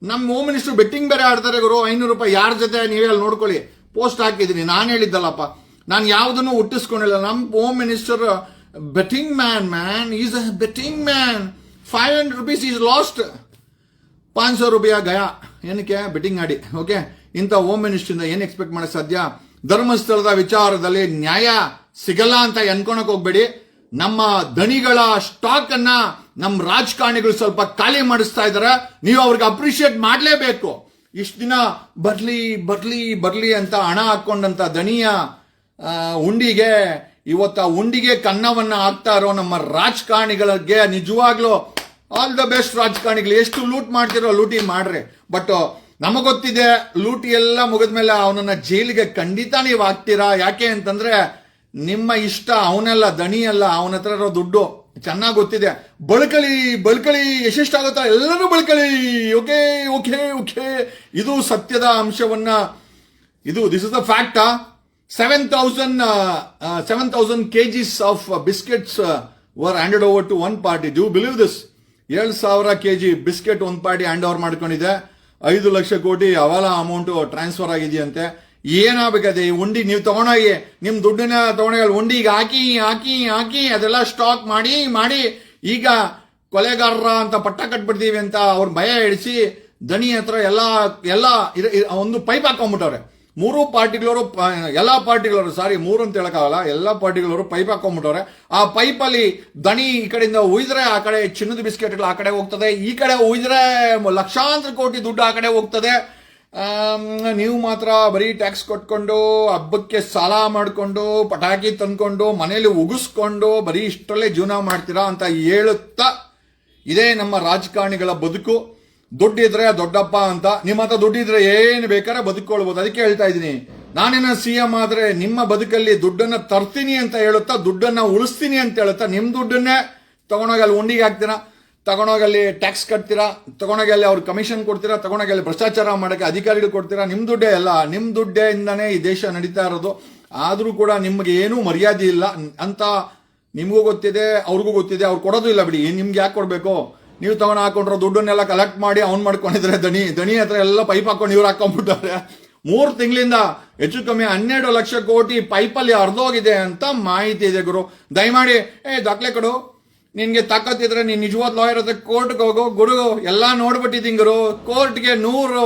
ನಮ್ಮ ಹೋಮ್ ಮಿನಿಸ್ಟರ್ ಬೆಟ್ಟಿಂಗ್ ಬೇರೆ ಆಡ್ತಾರೆ ಗುರು. ಐನೂರು ರೂಪಾಯಿ ಯಾರ ಜೊತೆ ನೀವೇ ಅಲ್ಲಿ ನೋಡ್ಕೊಳ್ಳಿ. ಪೋಸ್ಟ್ ಹಾಕಿದ್ದೀನಿ. ನಾನು ಹೇಳಿದ್ದಲ್ಲಪ್ಪ. ನಾನು ಯಾವುದನ್ನು ಹುಟ್ಟಿಸ್ಕೊಂಡಿಲ್ಲ. ನಮ್ಮ home minister betting man man is a betting man five hundred rupees is lost ಪಾಂಚ್ ಸಾವಿರ ರೂಪಾಯಿ ಗಯಾ ಏನಕ್ಕೆ? ಬೆಟ್ಟಿಂಗ್ ಆಡಿ. ಓಕೆ ಇಂಥ ಹೋಮ್ ಮಿನಿಸ್ಟ್ರಿಂದ ಏನು ಎಕ್ಸ್ಪೆಕ್ಟ್ ಮಾಡಕ್ ಸಾಧ್ಯ? ಧರ್ಮಸ್ಥಳದ ವಿಚಾರದಲ್ಲಿ ನ್ಯಾಯ. ಸಿಗಲ್ಲ ಅಂತ ಅನ್ಕೊಳಕ್ ಹೋಗ್ಬೇಡಿ. ನಮ್ಮ ದಣಿಗಳ ಸ್ಟಾಕ್ ಅನ್ನ ನಮ್ಮ ರಾಜಕಾರಣಿಗಳು ಸ್ವಲ್ಪ ಖಾಲಿ ಮಾಡಿಸ್ತಾ ಇದಾರೆ. ನೀವು ಅವ್ರಿಗೆ ಅಪ್ರಿಶಿಯೇಟ್ ಮಾಡಲೇಬೇಕು. ಇಷ್ಟು ದಿನ ಬರ್ಲಿ ಬರ್ಲಿ ಬರ್ಲಿ ಅಂತ ಹಣ ಹಾಕೊಂಡಂತ ದಣಿಯ ಉಂಡಿಗೆ, ಇವತ್ತು ಉಂಡಿಗೆ ಕನ್ನವನ್ನ ಹಾಕ್ತಾ ಇರೋ ನಮ್ಮ ರಾಜಕಾರಣಿಗಳಿಗೆ ನಿಜವಾಗ್ಲೂ ಆಲ್ ದ ಬೆಸ್ಟ್ ರಾಜಕಾರಣಿಗಳು. ಎಷ್ಟು ಲೂಟ್ ಮಾಡ್ತಿರೋ ಲೂಟಿ ಮಾಡ್ರಿ. ಬಟ್ ನಮಗ್ ಗೊತ್ತಿದೆ ಲೂಟಿ ಎಲ್ಲ ಮುಗಿದ್ಮೇಲೆ ಅವನನ್ನ ಜೈಲಿಗೆ ಖಂಡಿತ ನೀವು ಹಾಕ್ತೀರಾ? ಯಾಕೆ ಅಂತಂದ್ರೆ ನಿಮ್ಮ ಇಷ್ಟ, ಅವನಲ್ಲ ದಣಿ ಅಲ್ಲ ಅವನ ಹತ್ರ ಇರೋ ದುಡ್ಡು, ಚೆನ್ನಾಗಿ ಗೊತ್ತಿದೆ. ಬಳ್ಕಳಿ ಬಳ್ಕಳಿ ಎಷ್ಟೆಷ್ಟಾಗುತ್ತಾ ಎಲ್ಲರೂ ಬಳ್ಕಳಿ. Okay okay okay. ಇದು ಸತ್ಯದ ಅಂಶವನ್ನ, ಇದು this is the fact seven thousand seven thousand KGs of biscuits were handed over to one party do believe this ಏಳು ಸಾವಿರ ಕೆ ಜಿ ಬಿಸ್ಕೆಟ್ ಒಂದು ಪಾರ್ಟಿ ಹ್ಯಾಂಡ್ ಓವರ್ ಮಾಡ್ಕೊಂಡಿದೆ. ಐದು ಲಕ್ಷ ಕೋಟಿ, ಅವಾಲ ಅಮೌಂಟ್ ಟ್ರಾನ್ಸ್ಫರ್ ಆಗಿದೆಯಂತೆ. ಏನಾಗಬೇಕದೆ ಉಂಡಿ ನೀವು ತಗೊಂಡೋಗಿ ನಿಮ್ಮ ದುಡ್ಡನ್ನ ತಗೊಂಡೋಗಿ ಉಂಡಿಗೆ ಹಾಕಿ ಹಾಕಿ ಹಾಕಿ, ಅದೆಲ್ಲ ಸ್ಟಾಕ್ ಮಾಡಿ ಮಾಡಿ, ಈಗ ಕೊಲೆಗಾರರ ಅಂತ ಪಟ್ಟ ಕಟ್ಬಿಡ್ತೀವಿ ಅಂತ ಅವ್ರ ಭಯ ಇಳಿಸಿ ದಣಿ ಹತ್ರ ಎಲ್ಲ ಎಲ್ಲ ಒಂದು ಪೈಪ್ ಹಾಕೊಂಡ್ಬಿಟ್ಟವ್ರೆ ಮೂರು ಪಾರ್ಟಿಗಳವರು ಎಲ್ಲ ಪಾರ್ಟಿಗಳವರು ಸಾರಿ ಮೂರು ಅಂತ ಹೇಳಕ್ಕಾಗಲ್ಲ, ಎಲ್ಲಾ ಪಾರ್ಟಿಗಳವರು ಪೈಪ್ ಹಾಕೊಂಡ್ಬಿಟ್ಟವ್ರೆ ಆ ಪೈಪ್ ಅಲ್ಲಿ ದಣಿ ಈ ಕಡೆಯಿಂದ ಉಯ್ದ್ರೆ ಆ ಕಡೆ ಚಿನ್ನದ ಬಿಸ್ಕೆಟ್ಗಳು ಆ ಕಡೆ ಹೋಗ್ತದೆ, ಈ ಕಡೆ ಉಯ್ದ್ರೆ ಲಕ್ಷಾಂತರ ಕೋಟಿ ದುಡ್ಡು ಆ ಕಡೆ ಹೋಗ್ತದೆ. ನೀವು ಮಾತ್ರ ಬರೀ ಟ್ಯಾಕ್ಸ್ ಕೊಟ್ಕೊಂಡು, ಹಬ್ಬಕ್ಕೆ ಸಾಲ ಮಾಡಿಕೊಂಡು, ಪಟಾಕಿ ತಂದ್ಕೊಂಡು, ಮನೇಲಿ ಉಗಿಸ್ಕೊಂಡು ಬರೀ ಇಷ್ಟರಲ್ಲೇ ಜೀವನ ಮಾಡ್ತೀರಾ ಅಂತ ಹೇಳುತ್ತಾ ಇದೇ ನಮ್ಮ ರಾಜಕಾರಣಿಗಳ ಬದುಕು. ದುಡ್ಡಿದ್ರೆ ದೊಡ್ಡಪ್ಪ ಅಂತ. ನಿಮ್ಮ ಹತ್ರ ದುಡ್ಡಿದ್ರೆ ಏನು ಬೇಕಾದ್ರೆ ಬದುಕೊಳ್ಬೋದು. ಅದಕ್ಕೆ ಹೇಳ್ತಾ ಇದ್ದೀನಿ. ನಾನೇನ ಸಿ ಎಂ ಆದರೆ ನಿಮ್ಮ ಬದುಕಲ್ಲಿ ದುಡ್ಡನ್ನು ತರ್ತೀನಿ ಅಂತ ಹೇಳುತ್ತಾ, ದುಡ್ಡನ್ನು ಉಳಿಸ್ತೀನಿ ಅಂತ ಹೇಳುತ್ತಾ ನಿಮ್ಮ ದುಡ್ಡನ್ನೇ ತಗೊಂಡೋಗಿ ಅಲ್ಲಿ ಉಂಡಿಗೆ ಹಾಕ್ತೀರಾ? ತಗೊಂಡೋಗಿ ಅಲ್ಲಿ ಟ್ಯಾಕ್ಸ್ ಕಟ್ತೀರಾ? ತಗೊಂಡೋಗಿ ಅಲ್ಲಿ ಅವ್ರು ಕಮಿಷನ್ ಕೊಡ್ತೀರಾ? ತಗೊಂಡೋಗಿ ಅಲ್ಲಿ ಭ್ರಷ್ಟಾಚಾರ ಮಾಡೋಕ್ಕೆ ಅಧಿಕಾರಿಗಳು ಕೊಡ್ತೀರಾ? ನಿಮ್ಮ ದುಡ್ಡೇ ಅಲ್ಲ ನಿಮ್ಮ ದುಡ್ಡೇ ಇಂದನೇ ಈ ದೇಶ ನಡೀತಾ ಇರೋದು. ಆದರೂ ಕೂಡ ನಿಮಗೆ ಏನೂ ಮರ್ಯಾದೆ ಇಲ್ಲ. ಅಂತ ನಿಮಗೂ ಗೊತ್ತಿದೆ, ಅವ್ರಿಗೂ ಗೊತ್ತಿದೆ. ಅವ್ರು ಕೊಡೋದು ಇಲ್ಲ ಬಿಡಿ. ನಿಮ್ಗೆ ಯಾಕೆ ಕೊಡಬೇಕು? ನೀವು ತಗೊಂಡು ಹಾಕೊಂಡ್ರೆ ದುಡ್ಡನ್ನೆಲ್ಲ ಕಲೆಕ್ಟ್ ಮಾಡಿ ಅವ್ನು ಮಾಡ್ಕೊಂಡಿದ್ರೆ ದಣಿ ದಣಿ ಹತ್ರ ಎಲ್ಲ ಪೈಪ್ ಹಾಕೊಂಡು ಇವ್ರು ಹಾಕೊಂಡ್ಬಿಟ್ಟಾರೆ ಮೂರು ತಿಂಗಳಿಂದ ಹೆಚ್ಚು ಕಮ್ಮಿ ಹನ್ನೆರಡು ಲಕ್ಷ ಕೋಟಿ ಪೈಪಲ್ಲಿ ಹರಿದೋಗಿದೆ ಅಂತ ಮಾಹಿತಿ ಇದೆ ಗುರು. ದಯಮಾಡಿ, ಏ, ದಾಖಲೆ ಕೊಡು. ನಿನ್ಗೆ ತಾಕತ್ತಿದ್ರೆ ನೀನ್ ನಿಜವಾದ ಲಾಯರ್ ಅದ ಕೋರ್ಟ್ಗೆ ಹೋಗೋ ಗುರು ಎಲ್ಲಾ ನೋಡ್ಬಿಟ್ಟಿದ್ದೀನಿ ಗುರು. ಕೋರ್ಟ್ಗೆ ನೂರು,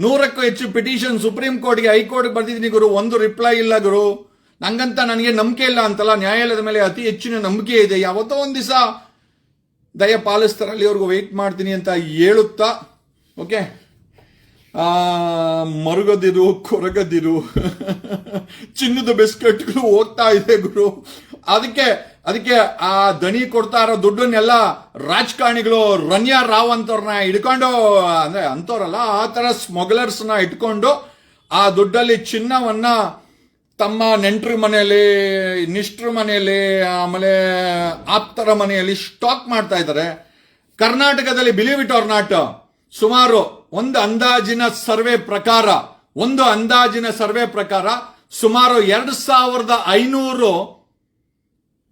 ನೂರಕ್ಕೂ ಹೆಚ್ಚು ಪಿಟಿಷನ್ ಸುಪ್ರೀಂ ಕೋರ್ಟ್ಗೆ ಹೈಕೋರ್ಟ್ಗೆ ಬರ್ತಿದ್ದೀನಿ ಗುರು. ಒಂದು ರಿಪ್ಲೈ ಇಲ್ಲ ಗುರು. ನಂಗಂತ ನನಗೆ ನಂಬಿಕೆ ಇಲ್ಲ ಅಂತಲ್ಲ, ನ್ಯಾಯಾಲಯದ ಮೇಲೆ ಅತಿ ಹೆಚ್ಚಿನ ನಂಬಿಕೆ ಇದೆ. ಯಾವತ್ತೋ ಒಂದು ದಿವಸ ದಯ ಪಾಲಿಸ್ತಾರೆ ಅವ್ರಿಗೂ ವೆಯ್ಟ್ ಮಾಡ್ತೀನಿ ಅಂತ ಹೇಳುತ್ತಾ? ಓಕೆ ಮರುಗದಿರು, ಕೊರಗದಿರು. ಚಿನ್ನದ ಬಿಸ್ಕೆಟ್ಗಳು ಹೋಗ್ತಾ ಇದೆ ಗುರು. ಅದಕ್ಕೆ ಅದಕ್ಕೆ ಆ ದಣಿ ಕೊಡ್ತಾ ಇರೋ ದುಡ್ಡನ್ನೆಲ್ಲ ರಾಜಕಾರಣಿಗಳು ರನ್ಯಾ ರಾವ್ ಅಂತವ್ರನ್ನ ಹಿಡ್ಕೊಂಡು, ಅಂದ್ರೆ ಅಂತವ್ರಲ್ಲ, ಆ ತರ ಸ್ಮಗ್ಲರ್ಸ್ನ ಇಟ್ಕೊಂಡು ಆ ದುಡ್ಡಲ್ಲಿ ಚಿನ್ನವನ್ನ ತಮ್ಮ ನೆಂಟ್ರ ಮನೆಯಲ್ಲಿ, ನಿಷ್ಟ್ರ ಮನೆಯಲ್ಲಿ, ಆಮೇಲೆ ಆಪ್ತರ ಮನೆಯಲ್ಲಿ ಸ್ಟಾಕ್ ಮಾಡ್ತಾ ಇದ್ದಾರೆ. ಕರ್ನಾಟಕದಲ್ಲಿ ಬಿಲೀವ್ ಇಟ್ ಆರ್ ನಾಟ್ ಸುಮಾರು ಒಂದು ಅಂದಾಜಿನ ಸರ್ವೆ ಪ್ರಕಾರ, ಒಂದು ಅಂದಾಜಿನ ಸರ್ವೆ ಪ್ರಕಾರ ಸುಮಾರು ಎರಡು ಸಾವಿರದ ಐನೂರು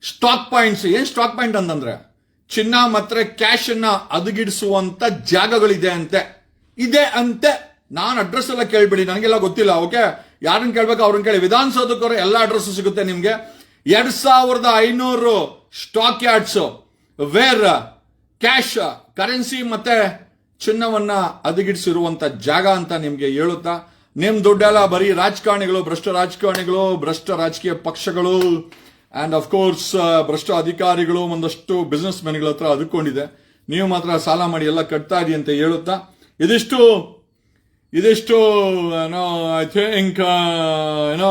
ಸ್ಟಾಕ್ ಪಾಯಿಂಟ್ಸ್, ಏನು ಸ್ಟಾಕ್ ಪಾಯಿಂಟ್ ಅಂತಂದ್ರೆ, ಚಿನ್ನ ಮತ್ತೆ ಕ್ಯಾಶ್ ಅನ್ನ ಅದಗಿಡಿಸುವಂತ ಜಾಗಗಳಿದೆ ಅಂತೆ. ಇದೆ ಅಂತೆ. ನಾನು ಅಡ್ರೆಸ್ ಎಲ್ಲ ಕೇಳ್ಬಿಡಿ ನನಗೆಲ್ಲ ಗೊತ್ತಿಲ್ಲ ಓಕೆ ಯಾರನ್ನ ಕೇಳ್ಬೇಕು ಅವ್ರನ್ನ ಕೇಳಿ. ವಿಧಾನಸೌಧಕ್ಕವ್ರ ಎಲ್ಲ ಅಡ್ರೆಸ್ ಸಿಗುತ್ತೆ ನಿಮ್ಗೆ. ಎರಡ್ ಸಾವಿರದ ಐನೂರು stock yards where cash currency ಮತ್ತೆ ಚಿನ್ನವನ್ನ ಅದಗಿಡಿಸಿರುವಂತ ಜಾಗ ಅಂತ ನಿಮ್ಗೆ ಹೇಳುತ್ತಾ? ನಿಮ್ ದುಡ್ಡೆಲ್ಲ ಬರೀ ರಾಜಕಾರಣಿಗಳು, ಭ್ರಷ್ಟ ರಾಜಕಾರಣಿಗಳು, ಭ್ರಷ್ಟ ರಾಜಕೀಯ ಪಕ್ಷಗಳು ಅಂಡ್ ಅಫ್ ಕೋರ್ಸ್ ಭ್ರಷ್ಟ ಅಧಿಕಾರಿಗಳು, ಒಂದಷ್ಟು ಬಿಸ್ನೆಸ್ ಮೆನ್ಗಳ ಹತ್ರ ಅದಕ್ಕೊಂಡಿದೆ ನೀವು ಮಾತ್ರ ಸಾಲ ಮಾಡಿ ಎಲ್ಲ ಕಟ್ತಾ ಇದೀವಿ ಅಂತ ಹೇಳುತ್ತಾ? ಇದಿಷ್ಟು ಇದಿಷ್ಟು, ಏನೋ ಐ ಥಿಂಕ್ ಏನೋ,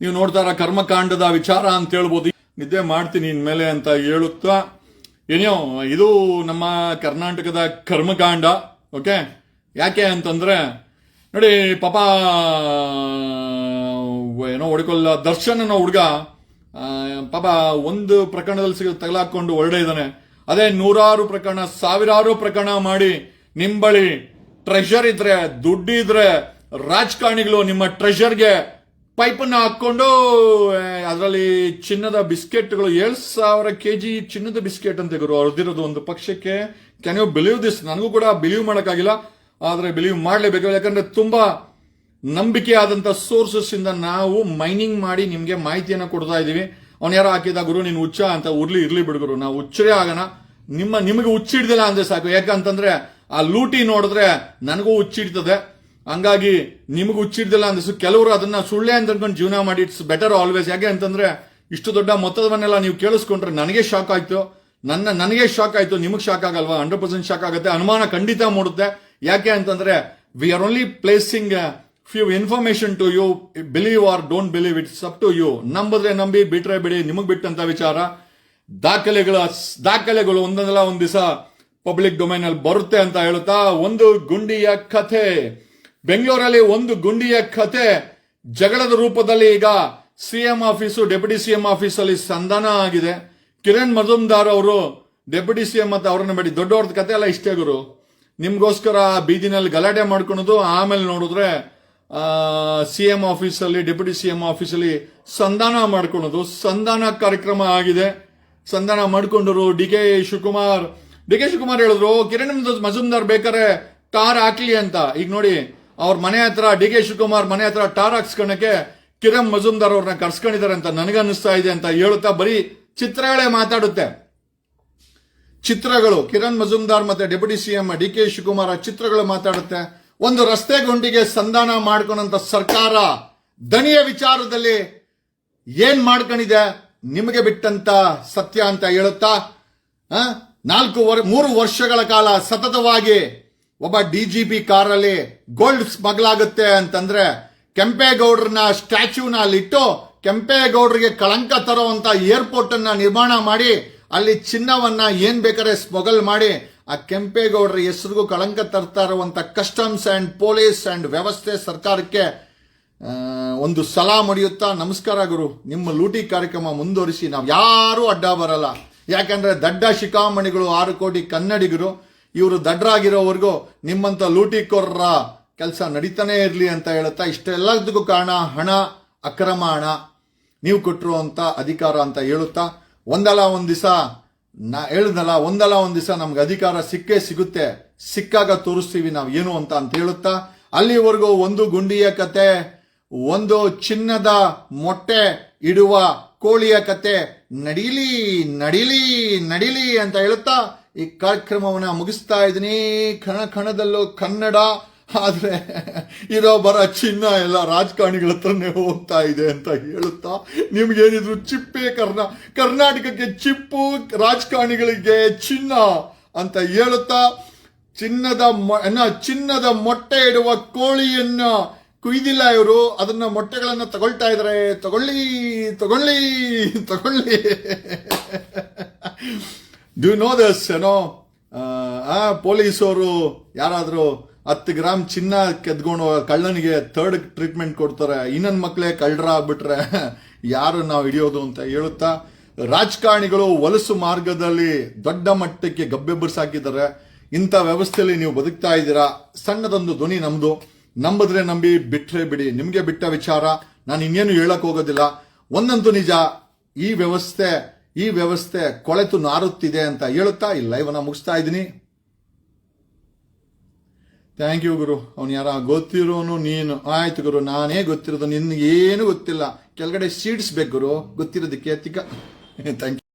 ನೀವು ನೋಡ್ತಾ ಇರೋ ಕರ್ಮಕಾಂಡದ ವಿಚಾರ ಅಂತ ಹೇಳ್ಬೋದು. ನಿದ್ದೆ ಮಾಡ್ತೀನಿ ಇನ್ಮೇಲೆ ಅಂತ ಹೇಳುತ್ತಾ? ಏನೋ, ಇದು ನಮ್ಮ ಕರ್ನಾಟಕದ ಕರ್ಮಕಾಂಡ, ಓಕೆ? ಯಾಕೆ ಅಂತಂದ್ರೆ, ನೋಡಿ, ಪಾಪ, ಏನೋ ಹೊಡ್ಕೊಲ್ಲ ದರ್ಶನ್ ಅನ್ನೋ ಹುಡುಗ ಪಾಪ, ಒಂದು ಪ್ರಕರಣದಲ್ಲಿ ಸಿಗ ತಗಲಾಕೊಂಡು ಹೊರಡೆ ಇದ್ದಾನೆ ಅದೇ ನೂರಾರು ಪ್ರಕರಣ, ಸಾವಿರಾರು ಪ್ರಕರಣ ಮಾಡಿ ನಿಂಬಳಿ ಟ್ರೆಷರ್ ಇದ್ರೆ ದುಡ್ಡಿದ್ರೆ ರಾಜಕಾರಣಿಗಳು ನಿಮ್ಮ ಟ್ರೆಷರ್ಗೆ ಪೈಪನ್ನ ಹಾಕೊಂಡು ಅದರಲ್ಲಿ ಚಿನ್ನದ ಬಿಸ್ಕೆಟ್ಗಳು ಏಳು ಸಾವಿರ ಕೆಜಿ ಚಿನ್ನದ ಬಿಸ್ಕೆಟ್ ಅಂತ ಗುರು ಅವ್ರದ್ದಿರೋದು ಒಂದು ಪಕ್ಷಕ್ಕೆ. ಕ್ಯಾನ್ ಯು ಬಿಲೀವ್ ದಿಸ್ ನನಗೂ ಕೂಡ ಬಿಲೀವ್ ಮಾಡೋಕ್ಕಾಗಿಲ್ಲ. ಆದ್ರೆ ಬಿಲೀವ್ ಮಾಡಲೇಬೇಕು. ಯಾಕಂದ್ರೆ ತುಂಬಾ ನಂಬಿಕೆ ಆದಂತ ಸೋರ್ಸಸ್ ಇಂದ ನಾವು ಮೈನಿಂಗ್ ಮಾಡಿ ನಿಮ್ಗೆ ಮಾಹಿತಿಯನ್ನ ಕೊಡ್ತಾ ಇದೀವಿ ಅವ್ನ ಯಾರೋ ಹಾಕಿದ ಗುರು, ನೀನು ಹುಚ್ಚ ಅಂತ ಉರ್ಲಿ, ಇರ್ಲಿ ಬಿಡುಗರು ನಾವು ಹುಚ್ಚರೇ ಆಗೋಣ. ನಿಮ್ಮ, ನಿಮಗೆ ಹುಚ್ಚಿಡ್ದಿಲ್ಲ ಅಂದ್ರೆ ಸಾಕು. ಯಾಕಂತಂದ್ರೆ ಆ ಲೂಟಿ ನೋಡಿದ್ರೆ ನನಗೂ ಹುಚ್ಚಿಡ್ತದೆ ಹಂಗಾಗಿ ನಿಮಗೆ ಹುಚ್ಚಿಡ್ದಿಲ್ಲ ಅಂದ್ರೆ ಕೆಲವರು ಅದನ್ನ ಸುಳ್ಳೆ ಅಂತ ಅನ್ಕೊಂಡು ಜೀವನ ಮಾಡಿ ಇಟ್ಸ್ ಬೆಟರ್ ಆಲ್ವೇಸ್ ಯಾಕೆ ಅಂತಂದ್ರೆ, ಇಷ್ಟು ದೊಡ್ಡ ಮೊತ್ತದವನ್ನೆಲ್ಲ ನೀವು ಕೇಳಿಸ್ಕೊಂಡ್ರೆ ನನಗೆ ಶಾಕ್ ಆಯ್ತು. ನನ್ನ, ನನಗೆ ಶಾಕ್ ಆಯ್ತು. ನಿಮಗೆ ಶಾಕ್ ಆಗಲ್ವಾ? ಹಂಡ್ರೆಡ್ ಪರ್ಸೆಂಟ್ ಶಾಕ್ ಆಗುತ್ತೆ. ಅನುಮಾನ ಖಂಡಿತ ಮೂಡುತ್ತೆ. ಯಾಕೆ ಅಂತಂದ್ರೆ we are only placing few information to you believe or don't believe it's up to you ನಂಬಿದ್ರೆ ನಂಬಿ, ಬಿಟ್ರೆ ಬಿಡಿ, ನಿಮಗೆ ಬಿಟ್ಟಂತ ವಿಚಾರ. ದಾಖಲೆಗಳ, ದಾಖಲೆಗಳು ಒಂದೊಂದಲ್ಲ ಒಂದ್ ದಿವಸ ಪಬ್ಲಿಕ್ ಡೊಮೈನ್ ಅಲ್ಲಿ ಬರುತ್ತೆ ಅಂತ ಹೇಳುತ್ತಾ, ಒಂದು ಗುಂಡಿಯ ಕಥೆ. ಬೆಂಗಳೂರಲ್ಲಿ ಒಂದು ಗುಂಡಿಯ ಕಥೆ. ಜಗಳದ ರೂಪದಲ್ಲಿ ಈಗ CM office deputy CM office ಅಲ್ಲಿ ಸಂಧಾನ ಆಗಿದೆ. ಕಿರಣ್ ಮಜುಮ್ದಾರ್ ಅವರು ಡೆಪ್ಯೂಟಿ ಸಿಎಂ ಅಂತ ಅವ್ರನ್ನ ಬೇಡಿ. ದೊಡ್ಡವ್ರದ್ದು ಕತೆ ಎಲ್ಲ ಇಷ್ಟೇ ಗುರು. ನಿಮ್ಗೋಸ್ಕರ ಬೀದಿನಲ್ಲಿ ಗಲಾಟೆ ಮಾಡ್ಕೊಳೋದು ಆಮೇಲೆ ನೋಡಿದ್ರೆ ಸಿ ಎಂ ಆಫೀಸಲ್ಲಿ ಡೆಪ್ಯೂಟಿ ಸಿ ಎಂ ಆಫೀಸಲ್ಲಿ ಸಂಧಾನ ಮಾಡ್ಕೊಳ್ಳೋದು. ಸಂಧಾನ ಕಾರ್ಯಕ್ರಮ ಆಗಿದೆ. ಸಂಧಾನ ಮಾಡ್ಕೊಂಡರು D K Shivakumar. D K Shivakumar ಹೇಳಿದ್ರು, ಕಿರಣ್ ಮಜುಮ್ದಾರ್ ಬೇಕಾರೆ ಟಾರ್ ಹಾಕ್ಲಿ ಅಂತ. ಈಗ ನೋಡಿ, ಅವ್ರ ಮನೆ ಹತ್ರ, ಡಿ ಕೆ ಶಿವಕುಮಾರ್ ಮನೆ ಹತ್ರ ಟಾರ್ ಹಾಕ್ಸ್ಕೊಳಕ್ಕೆ ಕಿರಣ್ ಮಜುಮ್ದಾರ್ ಅವ್ರನ್ನ ಕರ್ಸ್ಕೊಂಡಿದ್ದಾರೆ ಅಂತ ನನಗನ್ನಿಸ್ತಾ ಇದೆ ಅಂತ ಹೇಳುತ್ತಾ ಬರೀ ಚಿತ್ರಗಳೇ ಮಾತಾಡುತ್ತೆ. ಚಿತ್ರಗಳು, ಕಿರಣ್ ಮಜುಮ್ದಾರ್ ಮತ್ತೆ deputy CM D K Shivakumar ಚಿತ್ರಗಳು ಮಾತಾಡುತ್ತೆ. ಒಂದು ರಸ್ತೆ ಗುಂಡಿಗೆ ಸಂಧಾನ ಮಾಡ್ಕೊಂಡಂತ ಸರ್ಕಾರ ದಣಿಯ ವಿಚಾರದಲ್ಲಿ ಏನ್ ಮಾಡ್ಕೊಂಡಿದೆ ನಿಮಗೆ ಬಿಟ್ಟಂತ ಸತ್ಯ ಅಂತ ಹೇಳುತ್ತಾ? ನಾಲ್ಕು ಮೂರು ವರ್ಷಗಳ ಕಾಲ ಸತತವಾಗಿ ಒಬ್ಬ ಡಿ ಜಿ ಪಿ ಕಾರಲ್ಲಿ ಗೋಲ್ಡ್ ಸ್ಮಗ್ಲ್ ಆಗುತ್ತೆ ಅಂತಂದ್ರೆ ಕೆಂಪೇಗೌಡರನ್ನ ಸ್ಟ್ಯಾಚ್ಯೂನ ಅಲ್ಲಿಟ್ಟು ಕೆಂಪೇಗೌಡರಿಗೆ ಕಳಂಕ ತರುವಂತ ಏರ್ಪೋರ್ಟ್ ಅನ್ನ ನಿರ್ಮಾಣ ಮಾಡಿ ಅಲ್ಲಿ ಚಿನ್ನವನ್ನ ಏನ್ ಬೇಕಾದ್ರೆ ಸ್ಮಗಲ್ ಮಾಡಿ ಆ ಕೆಂಪೇಗೌಡರ ಹೆಸರಿಗೂ ಕಳಂಕ ತರ್ತಾ ಇರುವಂಥ ಕಸ್ಟಮ್ಸ್ ಅಂಡ್ ಪೊಲೀಸ್ ಅಂಡ್ ವ್ಯವಸ್ಥೆ ಸರ್ಕಾರಕ್ಕೆ ಒಂದು ಸಲ ಮಡಿಯುತ್ತಾ ನಮಸ್ಕಾರ ಗುರು. ನಿಮ್ಮ ಲೂಟಿ ಕಾರ್ಯಕ್ರಮ ಮುಂದುವರಿಸಿ, ನಾವು ಯಾರೂ ಅಡ್ಡ ಬರಲ್ಲ. ಯಾಕಂದ್ರೆ ದಡ್ಡ ಶಿಖಾಮಣಿಗಳು ಆರು ಕೋಟಿ ಕನ್ನಡಿಗರು. ಇವರು ದಡ್ಡರಾಗಿರೋವರೆಗೂ ನಿಮ್ಮಂತ ಲೂಟಿಕೋರರ ಕೆಲಸ ನಡೀತಾನೆ ಇರಲಿ ಅಂತ ಹೇಳುತ್ತಾ, ಇಷ್ಟೆಲ್ಲದಕ್ಕೂ ಕಾರಣ ಹಣ, ಅಕ್ರಮ ಹಣ. ನೀವು ಕೊಟ್ಟಿರುವಂತ ಅಧಿಕಾರ ಅಂತ ಹೇಳುತ್ತಾ, ಒಂದಲ್ಲ ಒಂದು ದಿವಸ ನಾ ಹೇಳಿದ್ನಲ್ಲ ಒಂದಲ್ಲ ಒಂದು ದಿವಸ ನಮ್ಗೆ ಅಧಿಕಾರ ಸಿಕ್ಕೇ ಸಿಗುತ್ತೆ. ಸಿಕ್ಕಾಗ ತೋರಿಸ್ತೀವಿ ನಾವು ಏನು ಅಂತ ಅಂತ ಹೇಳುತ್ತಾ, ಅಲ್ಲಿವರೆಗೂ ಒಂದು ಗುಂಡಿಯ ಕತೆ, ಒಂದು ಚಿನ್ನದ ಮೊಟ್ಟೆ ಇಡುವ ಕೋಳಿಯ ಕತೆ, ನಡೀಲಿ ನಡೀಲಿ ನಡೀಲಿ ಅಂತ ಹೇಳುತ್ತಾ, ಈ ಕಾರ್ಯಕ್ರಮವನ್ನ ಮುಗಿಸ್ತಾ ಇದ್ದೀನಿ. ಕಣ ಕಣದಲ್ಲೂ ಕನ್ನಡ ಆದ್ರೆ ಇರೋ ಬರ ಚಿನ್ನ ಎಲ್ಲ ರಾಜಕಾರಣಿಗಳ ಹತ್ರನೇ ಹೋಗ್ತಾ ಇದೆ ಅಂತ ಹೇಳುತ್ತಾ ನಿಮ್ಗೇನಿದ್ರು ಚಿಪ್ಪೆ ಕರ್ನಾ, ಕರ್ನಾಟಕಕ್ಕೆ ಚಿಪ್ಪು ರಾಜಕಾರಣಿಗಳಿಗೆ ಚಿನ್ನ ಅಂತ ಹೇಳುತ್ತಾ ಚಿನ್ನದ ಚಿನ್ನದ ಮೊಟ್ಟೆ ಇಡುವ ಕೋಳಿಯನ್ನ ಕುಯ್ದಿಲ್ಲ ಇವರು. ಅದನ್ನ ಮೊಟ್ಟೆಗಳನ್ನ ತಗೊಳ್ತಾ ಇದಾರೆ. ತಗೊಳ್ಳಿ ತಗೊಳ್ಳಿ ತಗೊಳ್ಳಿ. ಡ್ಯೂ ನೋ ದಸ್ ಏನೋ ಆ ಪೊಲೀಸವರು ಯಾರಾದ್ರೂ ಹತ್ತು ಗ್ರಾಮ್ ಚಿನ್ನ ಕೆದ್ಕೊಂಡು ಕಳ್ಳನಿಗೆ ಥರ್ಡ್ ಟ್ರೀಟ್ಮೆಂಟ್ ಕೊಡ್ತಾರೆ. ಇನ್ನೊಂದು ಮಕ್ಕಳೇ ಕಳ್ಳರ ಆಗ್ಬಿಟ್ರೆ ಯಾರು ನಾವು ಹಿಡಿಯೋದು ಅಂತ ಹೇಳುತ್ತಾ? ರಾಜಕಾರಣಿಗಳು ವಲಸು ಮಾರ್ಗದಲ್ಲಿ ದೊಡ್ಡ ಮಟ್ಟಕ್ಕೆ ಗಬ್ಬೆಬ್ಬರ್ಸಾಕಿದ್ದಾರೆ ಇಂಥ ವ್ಯವಸ್ಥೆಯಲ್ಲಿ ನೀವು ಬದುಕ್ತಾ ಇದ್ದೀರಾ? ಸಣ್ಣದೊಂದು ಧ್ವನಿ ನಮ್ಮದು ನಂಬಿದ್ರೆ ನಂಬಿ, ಬಿಟ್ರೆ ಬಿಡಿ. ನಿಮಗೆ ಬಿಟ್ಟ ವಿಚಾರ. ನಾನು ಇನ್ನೇನು ಹೇಳಕ್ ಹೋಗೋದಿಲ್ಲ. ಒಂದಂತೂ ನಿಜ, ಈ ವ್ಯವಸ್ಥೆ ಈ ವ್ಯವಸ್ಥೆ ಕೊಳೆತು ನಾರುತ್ತಿದೆ ಅಂತ ಹೇಳುತ್ತಾ? ಈ ಲೈವ್ ಅನ್ನ ಮುಗಿಸ್ತಾ ಇದ್ದೀನಿ. ಥ್ಯಾಂಕ್ ಯು ಗುರು ಅವ್ನು ಯಾರ ಗೊತ್ತಿರೋನು ನೀನು. ಆಯ್ತು ಗುರು ನಾನೇ ಗೊತ್ತಿರೋದು. ನಿನ್ಗೆ ಏನು ಗೊತ್ತಿಲ್ಲ. ಕೆಳಗಡೆ ಸೀಟ್ಸ್ ಬೇಕು ಗುರು ಗೊತ್ತಿರೋದಕ್ಕೆ ತಿಕ್ಕ. Thank you